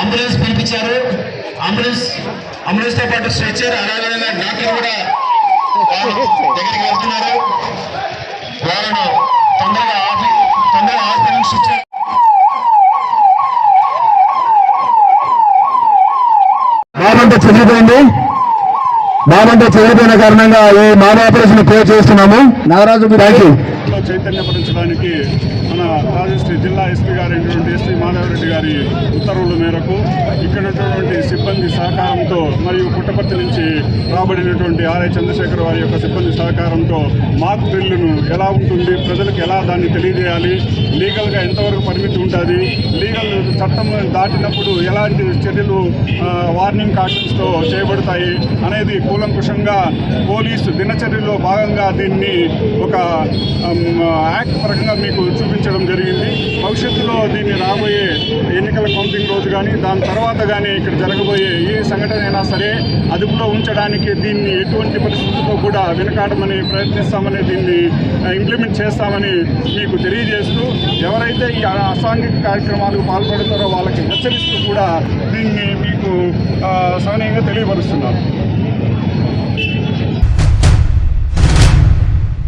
Ambulance పంపించారు ambulance అంబులెన్స్తో పాటు stretcher అలాగే డాక్టర్ కూడా దగ్గరికి వెళ్తున్నారు. వాళ్ళను తొందరగా తొందరగా హాస్పిటల్ చేయాలి. బాబంట చెల్లిపోయింది బాబంట చెల్లిపోయిన కారణంగా ఈ మాన ఆపరేషన్ క్లోజ్ చేస్తున్నాము. నాగరాజు థ్యాంక్ యూ చైతన్యపరచడానికి మన రాజశ్రీ జిల్లా ఎస్పీ ఎస్పీ మాధవరెడ్డి గారి ఉత్తర్వుల మేరకు ఇక్కడ ఉన్నటువంటి సిబ్బంది సహకారంతో మరియు పుట్టపర్తి నుంచి రాబడినటువంటి ఆర్ఐ చంద్రశేఖర్ వారి యొక్క సిబ్బంది సహకారంతో మాక్ బిల్లును ఎలా ఉంటుంది ప్రజలకు ఎలా దాన్ని తెలియజేయాలి లీగల్గా ఎంతవరకు పరిమితి ఉంటుంది లీగల్ చట్టం దాటినప్పుడు ఎలాంటి చర్యలు వార్నింగ్ కాషన్స్తో చేయబడతాయి అనేది కూలంకుషంగా పోలీసు దినచర్యలో భాగంగా దీన్ని ఒక యాక్ట్ పరంగా మీకు చూపించడం భవిష్యత్తులో దీన్ని రాబోయే ఎన్నికల కౌంటింగ్ రోజు కానీ దాని తర్వాత కానీ ఇక్కడ జరగబోయే ఏ సంఘటన అయినా సరే అదుపులో ఉంచడానికి దీన్ని ఎటువంటి పరిస్థితుల్లో కూడా వెనకాడమని ప్రయత్నిస్తామని దీన్ని ఇంప్లిమెంట్ చేస్తామని మీకు తెలియజేస్తూ ఎవరైతే ఈ అసాంఘిక కార్యక్రమాలకు పాల్పడుతారో వాళ్ళకి హెచ్చరిస్తూ కూడా దీన్ని మీకు సహనీయంగా తెలియపరుస్తున్నారు.